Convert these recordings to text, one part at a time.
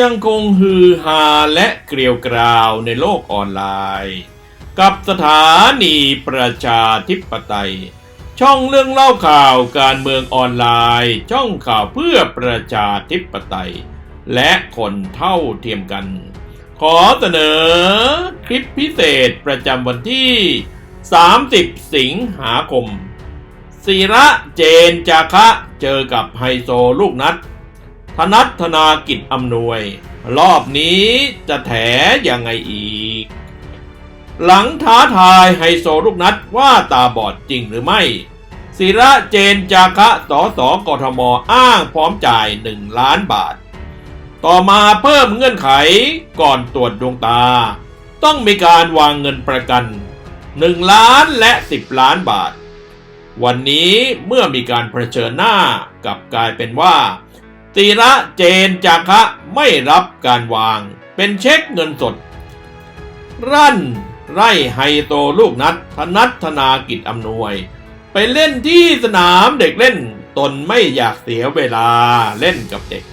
ยังคงฮือฮาและเกลียวกราวในโลกออนไลน์ กับสถานีประชาธิปไตย ช่องเรื่องเล่าข่าวการเมืองออนไลน์ ช่องข่าวเพื่อประชาธิปไตย และคนเท่าเทียมกัน ขอเสนอคลิปพิเศษประจำวันที่ 30 สิงหาคมศิระเจนจาคะเจอกับไฮโซลูกนัด ธนัทธนากิจอำนวย รอบนี้จะแถยังไงอีก หลังท้าทายไฮโซลูกนัดว่าตาบอดจริงหรือไม่ศิระเจนจาคะสสกทมอ้างพร้อมจ่าย 1 ล้านบาท ต่อมาเพิ่มเงื่อนไขก่อนตรวจดวงตา ต้องมีการวางเงินประกัน 1 ล้านและ 10 ล้านบาท วันนี้เมื่อมีการเผชิญหน้ากับกลายเป็นว่า ตีระเจนจาคะไม่รับการวาง เป็นเช็คเงินสด รั่น ไร่ไฮโตลูกนัดธนัทธนากิจอำนวย ไปเล่นที่สนามเด็กเล่นตนไม่อยากเสียเวลาเล่นกับเด็ก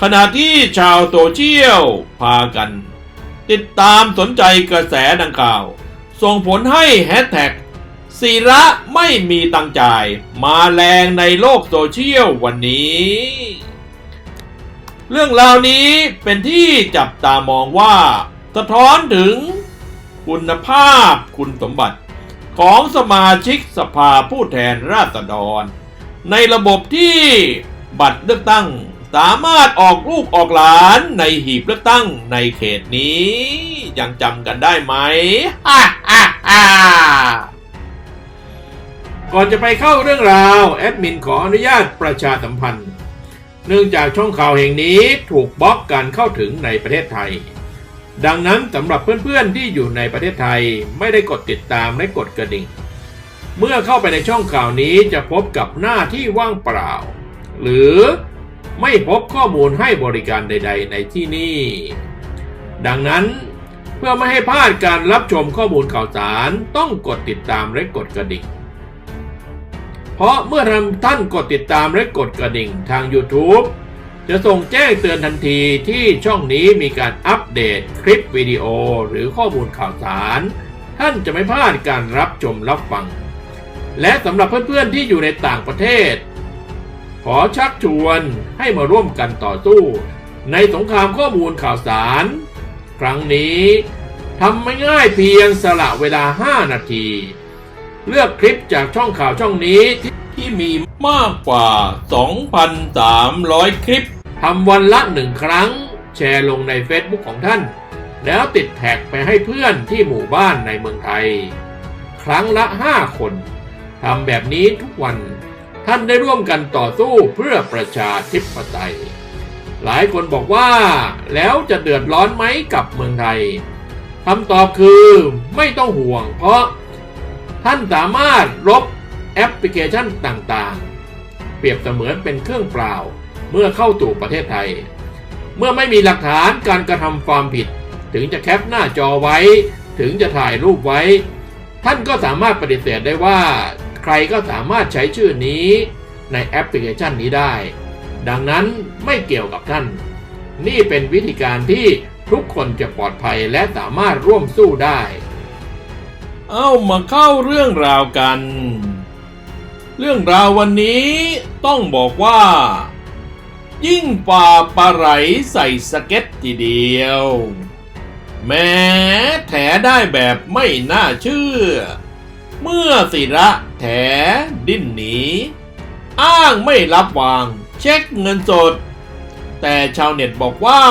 ขณะที่ชาวโซเชียลพากัน ติดตามสนใจกระแสดังกล่าว ส่งผลให้แฮชแท็กศิระไม่มีตังจ่าย มาแรงในโลกโซเชียลวันนี้ เรื่องราวนี้เป็นที่จับตามองว่า สะท้อนถึงคุณภาพคุณสมบัติ ของสมาชิกสภาผู้แทนราษฎร ในระบบที่บัตรเลือกตั้งสามารถออกลูกออกหลานในหีบเลือกตั้งในเขตนี้ ยังจำกันได้ไหมฮ่าฮ่าฮ่าก่อนจะไปเข้าเรื่องราว แอดมินขออนุญาตประชาสัมพันธ์ เนื่องจากช่องข่าวแห่งนี้ถูกบล็อกการเข้าถึงในประเทศไทย ดังนั้นสำหรับเพื่อนๆที่อยู่ในประเทศไทยไม่ได้กดติดตามและกดกระดิ่ง เมื่อเข้าไปในช่องข่าวนี้จะพบกับหน้าที่ว่างเปล่า หรือไม่พบข้อมูลให้บริการใด ๆ ในที่นี่ ดังนั้นเพื่อไม่ให้พลาดการรับชมข้อมูลข่าวสารต้องกดติดตามและกดกระดิ่ง เพราะเมื่อท่านกดติดตามและกดกระดิ่งทาง YouTube จะส่งแจ้งเตือนทันทีที่ช่องนี้มีการอัปเดตคลิปวิดีโอหรือข้อมูลข่าวสาร ท่านจะไม่พลาดการรับชมรับฟัง และสำหรับเพื่อนๆที่อยู่ในต่างประเทศ ขอชักชวนให้มาร่วมกันต่อสู้ ในสงครามข้อมูลข่าวสาร ครั้งนี้ทำไม่ง่ายเพียงสละเวลา 5 นาที เลือกคลิปจากช่องข่าวช่องนี้ที่ที่มีมากกว่า 2,300 คลิปทำวันละหนึ่งครั้ง แชร์ลงใน Facebook ของท่าน แล้วติดแท็กไปให้เพื่อนที่หมู่บ้านในเมืองไทย ครั้งละ 5 คนทำแบบนี้ทุกวันท่านได้ร่วมกันต่อสู้เพื่อประชาธิปไตย หลายคนบอกว่า แล้วจะเดือดร้อนไหมกับเมืองไทยคำตอบคือไม่ต้องห่วงเพราะ ท่านสามารถลบแอปพลิเคชันต่างๆ เปรียบเสมือนเป็นเครื่องเปล่าเมื่อเข้าสู่ประเทศไทย เมื่อไม่มีหลักฐานการกระทำความผิด ถึงจะแคปหน้าจอไว้ ถึงจะถ่ายรูปไว้ ท่านก็สามารถปฏิเสธได้ว่า ใครก็สามารถใช้ชื่อนี้ในแอปพลิเคชันนี้ได้ ดังนั้นไม่เกี่ยวกับท่าน นี่เป็นวิธีการที่ทุกคนจะปลอดภัยและสามารถร่วมสู้ได้ เอามาเข้าเรื่องราวกัน เรื่องราววันนี้ต้องบอกว่า ยิ่งป่าปลาไหลใส่สเก็ตทีเดียว แม้แถได้แบบไม่น่าเชื่อ เมื่อศิระแถดิ้นหนี อ้างไม่รับวาง เช็คเงินสด แต่ชาวเน็ตบอกว่า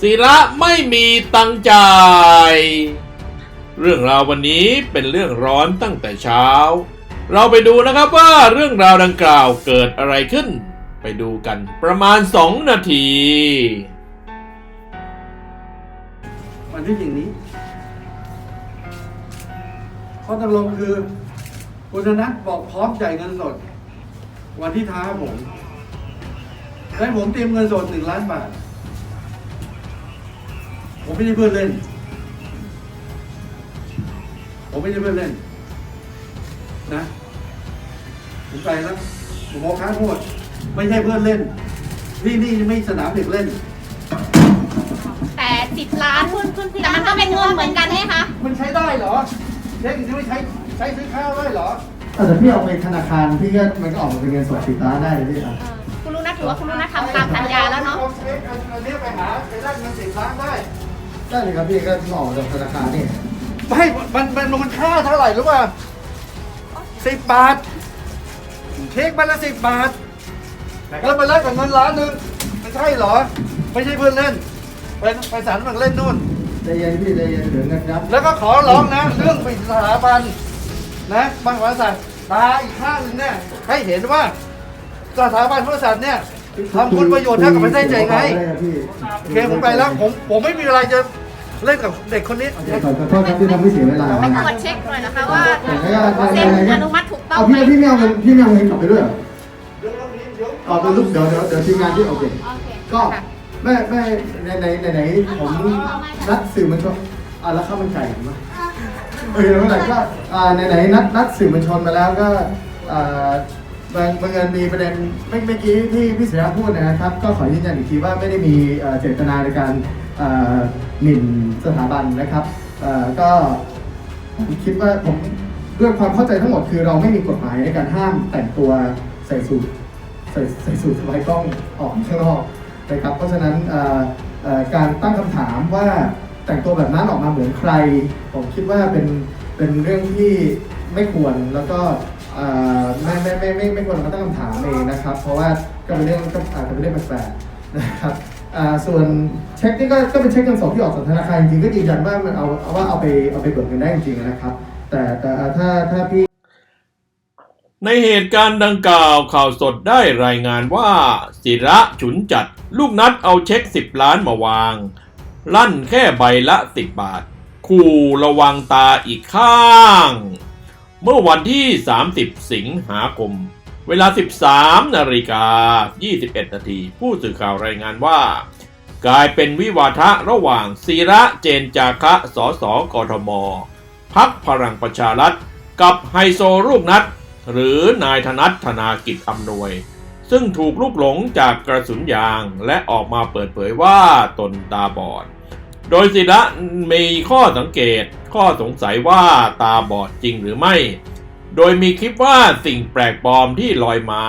ศิระไม่มีตังจ่าย เรื่องราววันนี้เป็นเรื่องร้อนตั้งแต่เช้า เราไปดูนะครับว่าเรื่องราวดังกล่าวเกิดอะไรขึ้น ไปดูกันประมาณ 2 นาที มันที่อย่างนี้ข้อตกลงคือ คุณธนัทบอกพร้อมจ่ายเงินสด วันที่ท้าผมและผมเตรียมเงินสดหนึ่งล้านบาท ผมไม่ได้เพื่อนเล่น ผมไม่ได้เพื่อนเล่น นะผมไปแล้วผมบอกค้างโทษไม่ใช่เพื่อนเล่น ที่นี่ไม่สนามเด็กเล่นสิบล้านแต่มันก็เป็นเงินเหมือนกันไหมคะมันใช้ได้เหรอเช็คอย่างนี้ไม่ใช้ใช้ซื้อข้าวได้เหรอแต่พี่เอาไปธนาคารพี่ก็มันก็ออกมาเป็นเงินสดสิบล้านได้เลยพี่ครับเออคุณลูกนัทถือว่าคุณลูกนัททำตามสัญญาแล้วเนาะอเช็คอันนี้ไปหาไปได้เงินสิบล้านได้ได้เลยครับพี่ก็ออกจากธนาคารนี่ ไม่มันมันมันค่าเท่าไหร่รู้ป่ะสิบบาทเช็คมาละสิบบาท แล้วมาแลกกับเงินล้านหนึ่งมันใช่เหรอ ไม่ใช่เพื่อนเล่น ไปไปสารมันเล่นนู่น ใจเย็นพี่ใจเย็นเดี๋ยวเงินครับแล้วก็ขอร้องนะ เรื่องปิดสถาบันนะบางบริษัทตาอีกข้างหนึงเนี่ยให้เห็นว่าสถาบันบริษัทเนี่ยทำคุณประโยชน์ให้กับประเทศใจไงได้ครับพี่โอเคผมไปแล้วผมผมไม่มีอะไรจะ เล่นกับเด็กคนนี้ขอโทษครับที่ทำให้เสียเวลาไปตรวจเช็คหน่อยนะคะว่าแต่ก็เซ็นอนุมัติถูกต้องเอาไหมพี่พี่ไม่เอาเงินพี่ไม่เอาเงินกลับไปด้วยเหรอเดี๋ยวเดี๋ยวเอาเป็นลูกเดี๋ยวเดี๋ยวเดี๋ยวทีมงานที่โอเคโอเคก็ค่ะแม่แม่ในในในไหนผมนัดสื่อมวลชนอ่าแล้วข้าวมันไก่ผมว่าเออเมื่อไหร่ก็อ่าในไหนนัดนัดสื่อมวลชนมาแล้วก็อ่าบางบางเงินมีประเด็นไม่เมื่อกี้ที่พี่เสียพูดนะครับ ก็ขอยืนยันอีกทีว่าไม่ได้มีเอ่อเจตนาในการเอ่อ หมิ่นสถาบันนะครับก็ผมคิดว่าผมด้วยความเข้าใจทั้งหมดคือเราไม่มีกฎหมายในการห้ามแต่งตัวใส่สูทใส่ใส่สูทสบายกล้องออกข้างนอกนะครับเพราะฉะนั้นการตั้งคำถามว่าแต่งตัวแบบนั้นออกมาเหมือนใคร ผมคิดว่าเป็นเป็นเรื่องที่ไม่ควรแล้วก็ไม่ไม่ไม่ไม่ไม่ควรมาตั้งคำถามเองนะครับ เพราะว่าก็เป็นเรื่องก็อาจจะเป็นเรื่องแปลกๆนะครับ อ่าส่วนเช็คนี่ก็ก็เป็นเช็คเงินสดที่ออกจากธนาคารจริงๆก็ยืนยันว่ามันเอาเอาว่าเอาไปเอาไปเบิกเงินได้จริงๆนะครับ แต่แต่ถ้าถ้าพี่ ในเหตุการณ์ดังกล่าวข่าวสดได้รายงานว่าศิระฉุนจัด ลูกนัดเอาเช็ค 10 ล้านมาวาง ลั่นแค่ใบละ 10 บาทขู่ระวังตาอีกข้าง เมื่อวันที่ 30 สิงหาคม เวลา 13 นาฬิกา 21 นาที ผู้สื่อข่าวรายงานว่า กลายเป็นวิวาทะระหว่างศิระเจนจาคะสสกทม พักพลังประชารัฐ กับไฮโซลูกนัด หรือนายธนัทธนากิจอำนวย ซึ่งถูกลูกหลงจากกระสุนยางและออกมาเปิดเผยว่าตนตาบอด โดยศิระมีข้อสังเกตข้อสงสัยว่าตาบอดจริงหรือไม่ โดยมีคลิปว่าสิ่งแปลกปลอมที่ลอยมา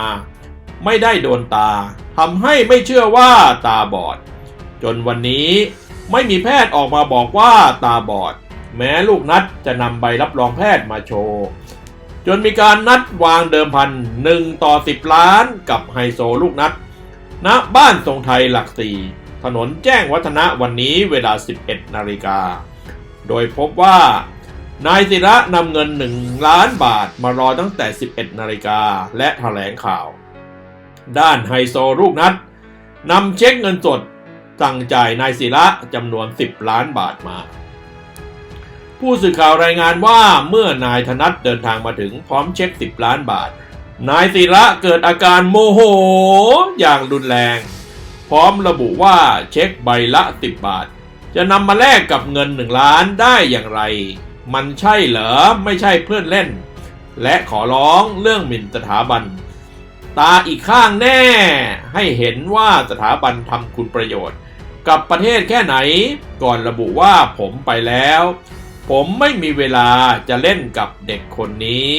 ไม่ได้โดนตาทำให้ไม่เชื่อว่าตาบอด จนวันนี้ไม่มีแพทย์ออกมาบอกว่าตาบอด แม้ลูกนัดจะนำใบรับรองแพทย์มาโชว์ จนมีการนัดวางเดิมพันหนึ่งต่อ10ล้านกับไฮโซลูกนัดณบ้านทรงไทยหลักสี่ถนนแจ้งวัฒนะวันนี้เวลา 11 นาฬิกา โดยพบว่า นายศิระนำเงิน1ล้านบาทมารอตั้งแต่ 11 นาฬิกาและแถลงข่าว ด้านไฮโซลูกนัดนำเช็คเงินสดสั่งจ่ายนายศิระจำนวน 10 ล้านบาทมา ผู้สื่อข่าวรายงานว่าเมื่อนายธนัทเดินทางมาถึงพร้อมเช็ค 10 ล้านบาท นายศิระเกิดอาการโมโหอย่างรุนแรง พร้อมระบุว่าเช็คใบละ 10 บาท จะนำมาแลกกับเงิน 1 ล้านได้อย่างไร มันใช่เหรอไม่ใช่เพื่อนเล่น และขอร้องเรื่องหมิ่นสถาบัน ตาอีกข้างแน่ ให้เห็นว่าสถาบันทำคุณประโยชน์ กับประเทศแค่ไหน ก่อนระบุว่าผมไปแล้ว ผมไม่มีเวลาจะเล่นกับเด็กคนนี้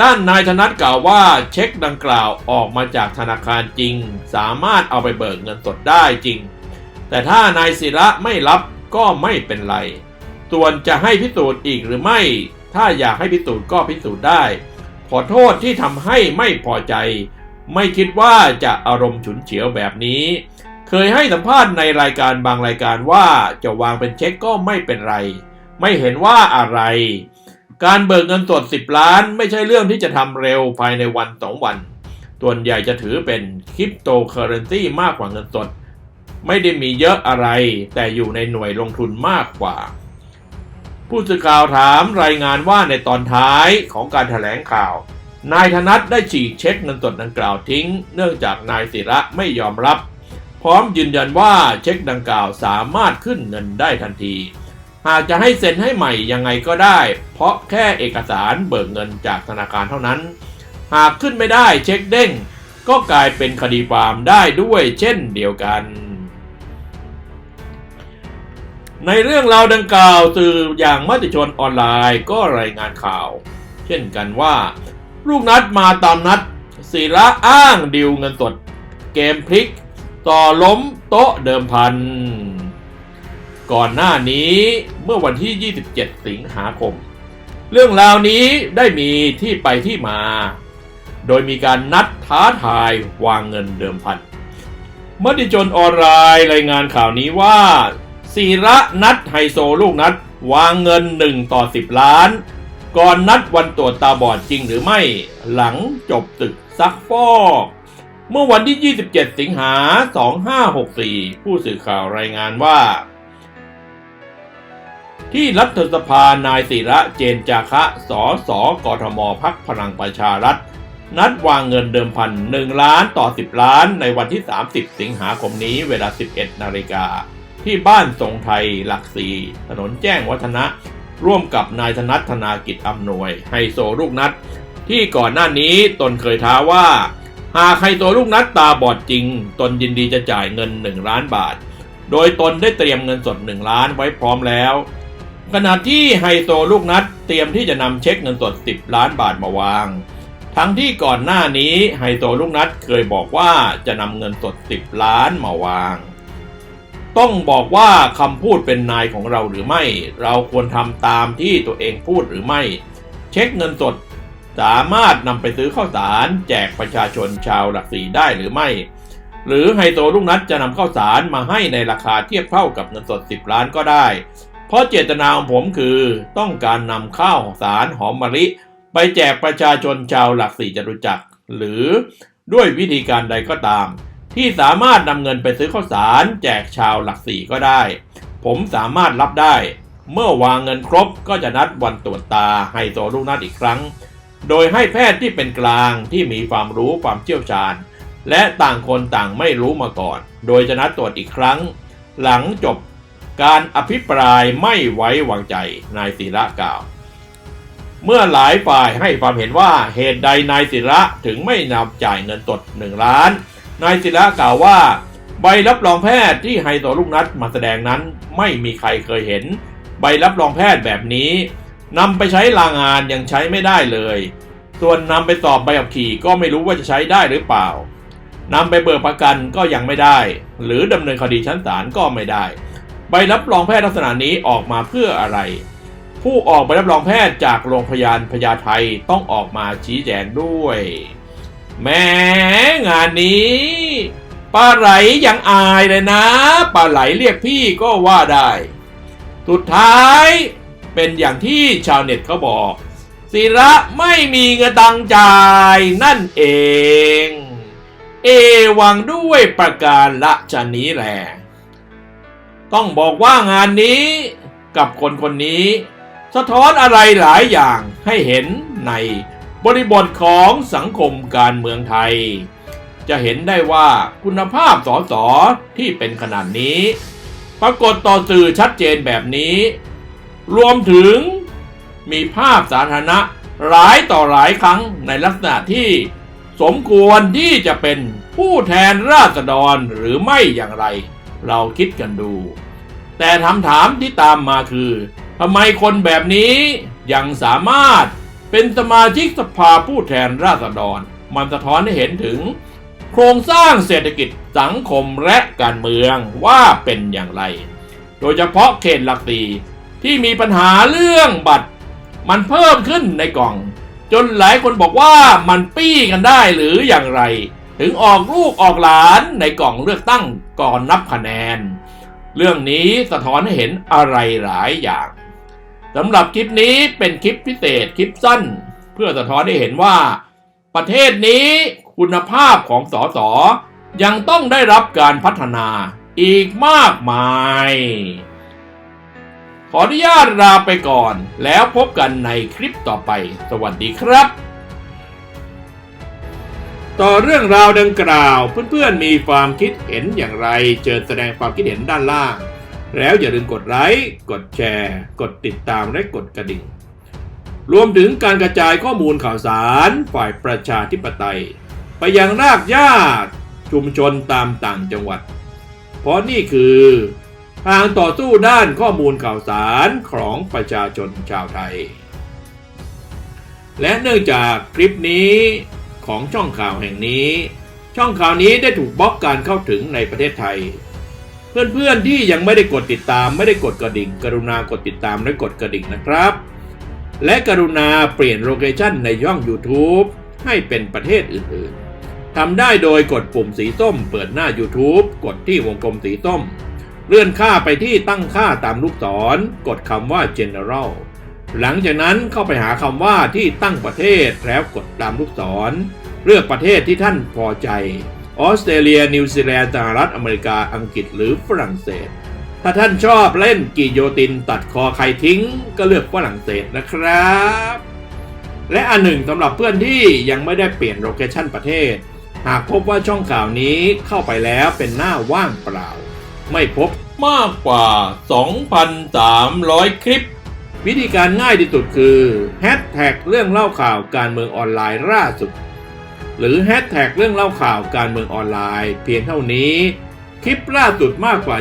ด้านนายธนัทกล่าวว่าเช็คดังกล่าวออกมาจากธนาคารจริง สามารถเอาไปเบิกเงินสดได้จริง แต่ถ้านายศิระไม่รับก็ไม่เป็นไร ส่วนจะให้พิสูจน์อีกหรือไม่ ถ้าอยากให้พิสูจน์ก็พิสูจน์ได้ ขอโทษที่ทำให้ไม่พอใจ ไม่คิดว่าจะอารมณ์ฉุนเฉียวแบบนี้ เคยให้สัมภาษณ์ในรายการบางรายการว่าจะวางเป็นเช็คก็ไม่เป็นไร ไม่เห็นว่าอะไร การเบิกเงินสด 10 ล้านไม่ใช่เรื่องที่จะทำเร็วภายในวันสองวัน ส่วนใหญ่จะถือเป็นคริปโตเคอเรนซีมากกว่าเงินสด ไม่ได้มีเยอะอะไร แต่อยู่ในหน่วยลงทุนมากกว่า ผู้สื่อข่าวถามรายงานว่าในตอนท้ายของการถแถลงข่าว นายธนัทได้ฉีกเช็คเงินสดดังกล่าวทิ้ง เนื่องจากนายศิระไม่ยอมรับ พร้อมยืนยันว่าเช็คดังกล่าวสามารถขึ้นเงินได้ทันที หากจะให้เซ็นให้ใหม่ยังไงก็ได้ เพราะแค่เอกสารเบิกเงินจากธนาคารเท่านั้น หากขึ้นไม่ได้เช็คเด้ง ก็กลายเป็นคดีความได้ด้วยเช่นเดียวกัน ในเรื่องราวดังกล่าวสื่ออย่างมติชนออนไลน์ก็รายงานข่าว เช่นกันว่า ลูกนัดมาตามนัดศิระอ้างดิวเงินสด เกมพลิก ต่อล้มโต๊ะเดิมพัน ก่อนหน้านี้เมื่อวันที่ 27 สิงหาคม เรื่องราวนี้ได้มีที่ไปที่มา โดยมีการนัดท้าทายวางเงินเดิมพันมติชนออนไลน์รายงานข่าวนี้ว่า ศิระนัดไฮโซลูกนัด วางเงิน 1 ต่อ 10 ล้าน ก่อนนัดวันตรวจตาบอดจริงหรือไม่หลังจบตึกซักฟอกเมื่อวันที่ 27 สิงหา 2564 ผู้สื่อข่าวรายงานว่า ที่รัฐสภานายศิระเจนจาคะ สสกทมพักพลังประชารัฐ นัดวางเงินเดิมพัน 1 ล้านต่อ 10 ล้านในวันที่ 30 สิงหาคมนี้เวลา 11 นาฬิกา ที่บ้านทรงไทยหลักสี่ถนนแจ้งวัฒนะ ร่วมกับนายธนัทธนากิจอำนวยไฮโซลูกนัด ที่ก่อนหน้านี้ตนเคยท้าว่า หากไฮโซลูกนัดตาบอดจริง ตนยินดีจะจ่ายเงิน 1 ล้านบาท โดยตนได้เตรียมเงินสด 1 ล้านไว้พร้อมแล้ว ขณะที่ไฮโซลูกนัดเตรียมที่จะนำเช็คเงินสด 10 ล้านบาทมาวางทั้งที่ก่อนหน้านี้ไฮโซลูกนัดเคยบอกว่าจะนำเงินสด 10 ล้านมาวาง ต้องบอกว่าคำพูดเป็นนายของเราหรือไม่ เราควรทำตามที่ตัวเองพูดหรือไม่ เช็คเงินสด สามารถนำไปซื้อข้าวสารแจกประชาชนชาวหลักสี่ได้หรือไม่ หรือไฮโซลูกนัดจะนำข้าวสารมาให้ในราคาเทียบเท่ากับเงินสด 10 ล้านก็ได้ เพราะเจตนาของผมคือต้องการนำข้าวสารหอมมะลิ ไปแจกประชาชนชาวหลักสี่จตุจักรหรือด้วยวิธีการใดก็ตาม ที่สามารถนำเงินไปซื้อข้าวสารแจกชาวหลักสี่ก็ได้ ผมสามารถรับได้ เมื่อวางเงินครบก็จะนัดวันตรวจตาไฮโซลูกนัดอีกครั้ง โดยให้แพทย์ที่เป็นกลางที่มีความรู้ความเชี่ยวชาญ และต่างคนต่างไม่รู้มาก่อน โดยจะนัดตรวจอีกครั้ง หลังจบการอภิปรายไม่ไว้วางใจนายศิระกล่าว เมื่อหลายฝ่ายให้ความเห็นว่าเหตุใดนายศิระถึงไม่นำจ่ายเงินสดหนึ่งล้าน นายศิระกล่าวว่า ใบรับรองแพทย์ที่ไฮโซลูกนัดมาแสดงนั้นไม่มีใครเคยเห็น ใบรับรองแพทย์แบบนี้นำไปใช้ลางานยังใช้ไม่ได้เลย ส่วนนำไปสอบใบขับขี่ก็ไม่รู้ว่าจะใช้ได้หรือเปล่านำไปเบิกประกันก็ยังไม่ได้ หรือดำเนินคดีชั้นศาลก็ไม่ได้ ใบรับรองแพทย์ลักษณะนี้ออกมาเพื่ออะไร ผู้ออกใบรับรองแพทย์จากโรงพยาบาลพญาไทต้องออกมาชี้แจงด้วย แม้งานนี้ปลาไหลยังอายเลยนะปลาไหลเรียกพี่ก็ว่าได้ สุดท้ายเป็นอย่างที่ชาวเน็ตเขาบอกศิระไม่มีเงินตังจ่ายนั่นเอง เอวังด้วยประการละชนนี้แหละต้องบอกว่างานนี้กับคนคนนี้ สะท้อนอะไรหลายอย่างให้เห็นใน บริบทของสังคมการเมืองไทย จะเห็นได้ว่าคุณภาพสอสอที่เป็นขนาดนี้ ปรากฏต่อสื่อชัดเจนแบบนี้ รวมถึงมีภาพสาธารณะหลายต่อหลายครั้งในลักษณะที่สมควรที่จะเป็นผู้แทนราษฎรหรือไม่อย่างไร เราคิดกันดู แต่คำถามที่ตามมาคือทำไมคนแบบนี้ยังสามารถ เป็นสมาชิกสภาผู้แทนราษฎร มันสะท้อนให้เห็นถึง โครงสร้างเศรษฐกิจสังคมและการเมืองว่าเป็นอย่างไร โดยเฉพาะเขตหลักสี่ที่มีปัญหาเรื่องบัตร มันเพิ่มขึ้นในกล่อง จนหลายคนบอกว่ามันปี้กันได้หรืออย่างไร ถึงออกลูกออกหลานในกล่องเลือกตั้งก่อนนับคะแนน เรื่องนี้สะท้อนให้เห็นอะไรหลายอย่าง สำหรับคลิปนี้เป็นคลิปพิเศษคลิปสั้น เพื่อสะท้อนให้เห็นว่า ประเทศนี้คุณภาพของสสยังต้องได้รับการพัฒนาอีกมากมาย ขออนุญาตลาไปก่อนแล้วพบกันในคลิปต่อไป สวัสดีครับ ต่อเรื่องราวดังกล่าวเพื่อนๆมีความคิดเห็นอย่างไรเชิญแสดงความคิดเห็นด้านล่าง แล้วอย่าลืมกดไลค์กดแชร์ กดติดตามและกดกระดิ่ง รวมถึงการกระจายข้อมูลข่าวสารฝ่ายประชาธิปไตย ไปยังรากหญ้าชุมชนตามต่างจังหวัด เพราะนี่คือทางต่อสู้ด้านข้อมูลข่าวสารของประชาชนชาวไทย และเนื่องจากคลิปนี้ของช่องข่าวแห่งนี้ ช่องข่าวนี้ได้ถูกบล็อกการเข้าถึงในประเทศไทย เพื่อนๆที่ยังไม่ได้กดติดตามไม่ได้กดกระดิ่ง กรุณากดติดตามและกดกระดิ่งนะครับ และกรุณาเปลี่ยนโลเคชั่นในย่อง YouTube ให้เป็นประเทศอื่นๆทำได้โดยกดปุ่มสีส้ม เปิดหน้า YouTube กดที่วงกลมสีส้ม เลื่อนค่าไปที่ตั้งค่าตามลูกศร กดคำว่า General หลังจากนั้นเข้าไปหาคำว่าที่ตั้งประเทศแล้วกดตามลูกศร เลือกประเทศที่ท่านพอใจ ออสเตรเลีย นิวซีแลนด์สหรัฐอเมริกาอังกฤษหรือฝรั่งเศส ถ้าท่านชอบเล่นกิโยตินตัดคอใครทิ้ง ก็เลือกฝรั่งเศสนะครับ และอันหนึ่งสำหรับเพื่อนที่ยังไม่ได้เปลี่ยนโลเคชั่นประเทศ หากพบว่าช่องข่าวนี้เข้าไปแล้วเป็นหน้าว่างเปล่า ไม่พบมากกว่า 2,300 คลิป วิธีการง่ายที่สุดคือแฮชแท็กเรื่องเล่าข่าวการเมืองออนไลน์ล่าสุด หรือแฮชแท็กเรื่องเล่าข่าวการเมืองออนไลน์ เพียงเท่านี้ คลิปล่าสุดมากกว่า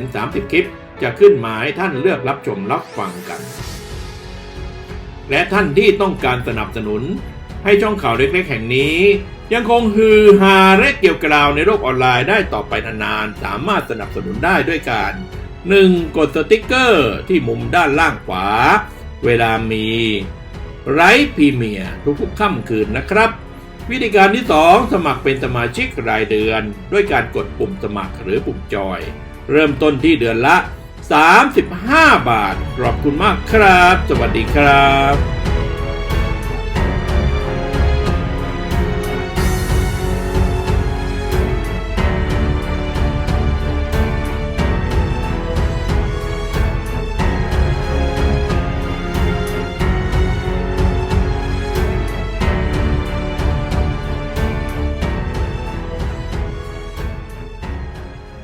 20-30 คลิป จะขึ้นหมาให้ท่านเลือกรับชมรับฟังกัน และท่านที่ต้องการสนับสนุน ให้ช่องข่าวเล็กๆแห่งนี้ ยังคงฮือฮาและเกี่ยวกราวในโลกออนไลน์ได้ต่อไปนานๆสามารถสนับสนุนได้ด้วยการ 1. กดสติกเกอร์ที่มุมด้านล่างขวา เวลามีไร้พรีเมียทุกๆค่ำคืนนะครับ วิธีการที่ 2 สมัครเป็นสมาชิกรายเดือน ด้วยการกดปุ่มสมัครหรือปุ่มจอย เริ่มต้นที่เดือนละ 35 บาท ขอบคุณมากครับ สวัสดีครับ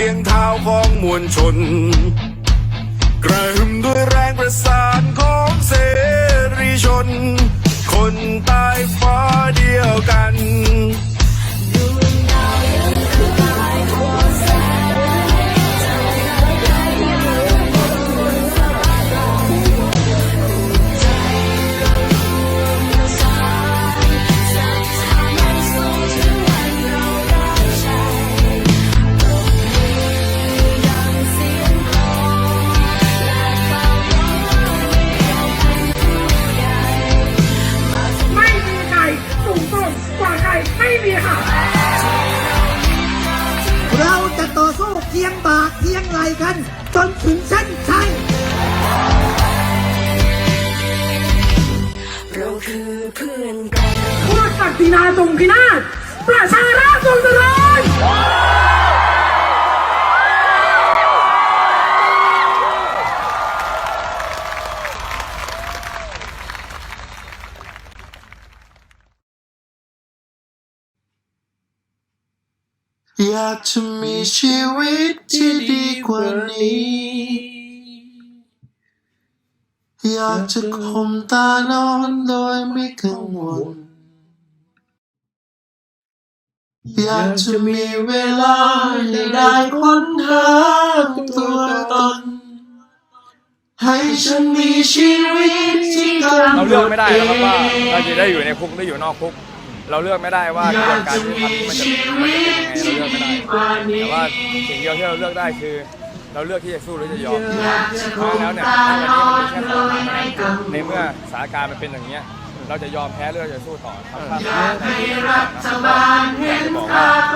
สียงเท้าของมวลชน กระหึ่มด้วยแรงประสานของเสรีชน คนใต้ฟ้าเดียวกันากจะมีชีวิตที่ดีกว่านี้ อยากจะข่มตานอนโดยไม่กังวล อยากจะมีเวลาให้ได้ค้นหาตัวตน ให้ฉันมีชีวิตที่กำหนเราดเลือกไม่ได้เอนะครับว่างเราจะได้อยู่ในคุกหรืออยู่นอกคุก เราเลือกไม่ได้ว่ากระบวนการยุติธรรมมันจะมันจะเป็นยังไงเราเลือกไม่ได้แต่ว่าสิ่งเดียวที่เราเลือกได้คือ เราเลือกที่จะสู้หรือจะยอมเพราะฉะนั้นแล้วเนี่ยวันนี้มันมีแค่สองทางในเมื่อสถานการณ์มันเป็นอย่างเงี้ยเราจะยอมแพ้หรือเราจะสู้ต่อครับถ้าอยากให้รัฐบ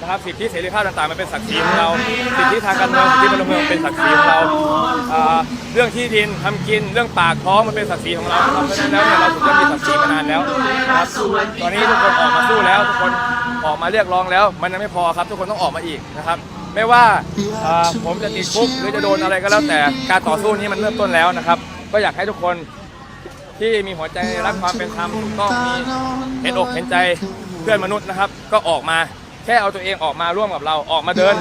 นะครับสิทธิเสรีภาพต่างๆมันเป็นศักดิ์ศรีของเราสิทธิทางการเมืองสิทธิพลเมืองเป็นศักดิ์ศรีของเราเรื่องที่ดินทำกินเรื่องปากท้องมันเป็นศักดิ์ศรีของเราครับเพราะฉะนั้นแล้วเนี่ยเราถึงจะมีศักดิ์ศรีมานานแล้วนะครับตอนนี้ทุกคนออกมาสู้แล้วทุกคนออกมาเรียกร้องแล้ว มันยังไม่พอครับ ทุกคนต้องออกมาอีกนะครับไม่ว่าผมจะติดคุกหรือจะโดนอะไรก็แล้วแต่การต่อสู้นี้มันเริ่มต้นแล้วนะครับ ก็อยากให้ทุกคนที่มีหัวใจรักความเป็นธรรมกต้องมีเห็นอกเห็นใจเพื่อนมนุษย์นะครับ ก็ออกมา แค่เอาตัวเองออกมาร่วมกับเราออกมาเดิน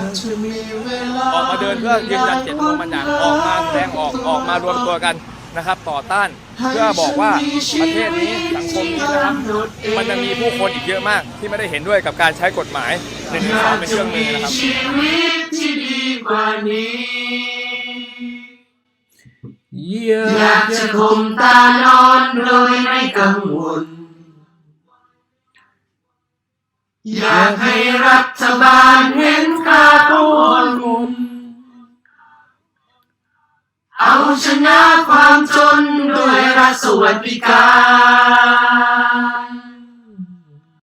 ออกมาเดินเพื่อยืนยันเจตจำนงบางอย่างออกมาแสดงออกออกมารวมตัวกันนะครับ ต่อต้านเพื่อบอกว่าประเทศนี้สังคมนี้นะครับมันจะมีผู้คนอีกเยอะมาก ที่ไม่ได้เห็นด้วยกับการใช้กฎหมายหนึ่งสองเป็นเครื่องมือนะครับอยากจะคมตานอนโดยไม่กังวล อยากให้รัฐบาลเห็นค่าของคนเอาชนะความจนด้วยรัฐสวัสดิการ